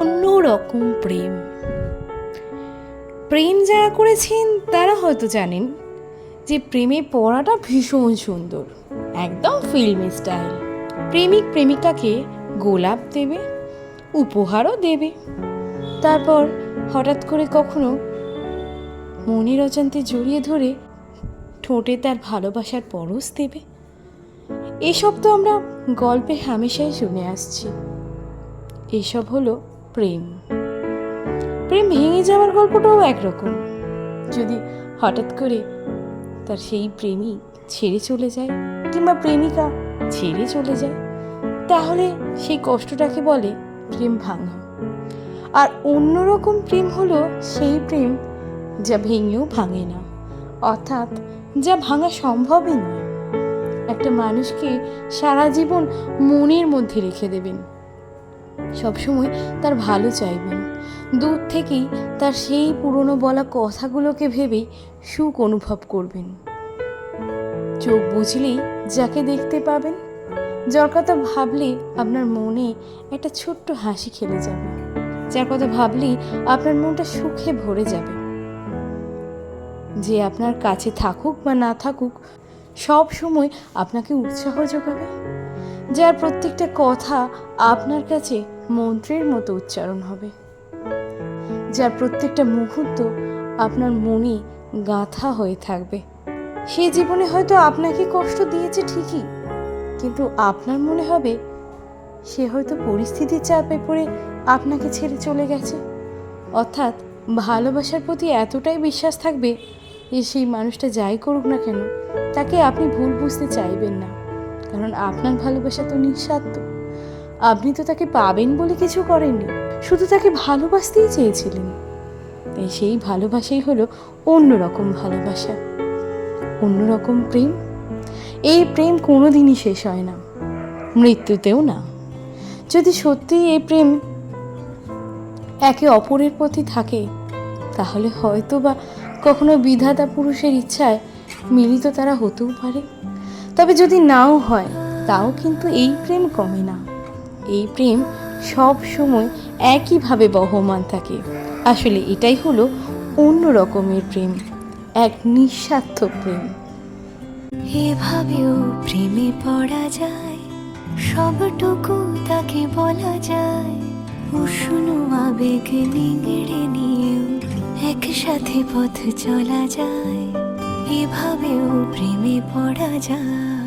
অন্যরকম প্রেম। প্রেম যারা করেছেন, তারা হয়তো জানেন যে প্রেমে পড়াটা ভীষণ সুন্দর। একদম ফিল্মি স্টাইল। প্রেমিক প্রেমিকাকে গোলাপ দেবে, উপহারও দেবে। তারপর হঠাৎ করে কখনো মনের অজান্তে জড়িয়ে ধরে ঠোঁটে তার ভালোবাসার পরশ দেবে। এসব তো আমরা গল্পে হামেশাই শুনে আসছি। এসব হলো প্রেম। প্রেম ভেঙে যাওয়ার গল্পটাও একরকম। যদি হঠাৎ করে তার সেই প্রেমিক ছেড়ে চলে যায় কিংবা প্রেমিকা ছেড়ে চলে যায়, তাহলে সেই কষ্টটাকে বলে প্রেম ভাঙা আর অন্যরকম প্রেম হলো সেই প্রেম যা ভেঙেও ভাঙে না, অর্থাৎ যা ভাঙা সম্ভবই নয়। একটা মানুষকে সারা জীবন মনের মধ্যে রেখে দেবেন। সবসময় তার ভালো চাইবেন। দূর থেকেই তার সেই পুরনো বলা কথাগুলোকে ভেবেই সুখ অনুভব করবেন। চোখ বুঝলেই যাকে দেখতে পাবেন, যার কথা ভাবলে আপনার মনে একটা ছোট্ট হাসি খেলে যাবে, যার কথা ভাবলেই আপনার মনটা সুখে ভরে যাবে। যে আপনার কাছে থাকুক বা না থাকুক সব সময় আপনাকে উৎসাহ যোগাবে। যার প্রত্যেকটা কথা আপনার কাছে মন্ত্রের মতো উচ্চারণ হবে। যার প্রত্যেকটা মুহূর্ত আপনার মনে গাঁথা হয়ে থাকবে। সে জীবনে হয়তো আপনাকে কষ্ট দিয়েছে ঠিকই, কিন্তু আপনার মনে হবে সে হয়তো পরিস্থিতির চাপে পড়ে আপনাকে ছেড়ে চলে গেছে। অর্থাৎ ভালোবাসার প্রতি এতটাই বিশ্বাস থাকবে যে সেই মানুষটা যাই করুক না কেন, তাকে আপনি ভুল বুঝতে চাইবেন না। কারণ আপনার ভালোবাসা তো নিঃস্বার্থ। আপনি তো তাকে পাবেন বলে কিছু করেননি, শুধু তাকে ভালোবাসতেই চেয়েছিলেন। তাই সেই ভালোবাসাই হলো অন্যরকম ভালোবাসা, অন্যরকম প্রেম। এই প্রেম কোনোদিনই শেষ হয় না, মৃত্যুতেও না। যদি সত্যিই এই প্রেম একে অপরের প্রতি থাকে, তাহলে হয়তো বা কখনো বিধাতা পুরুষের ইচ্ছায় মিলিত তারা হতেও পারে। তবে যদি নাও হয়, তাও কিন্তু এই প্রেম কমে না। এই প্রেম সব সময় একইভাবে বহমান থাকে। আসলে এটাই হলো অন্য রকমের প্রেম, এক নিঃস্বার্থ প্রেম। এভাবেও প্রেমে পড়া যায়, সবটুকু তাকে বলা যায়। উষ্ণ আবেগ নিংড়ে নিয়েও একসাথে পথ চলা যায়। এভাবেও প্রেমে পড়া যায়।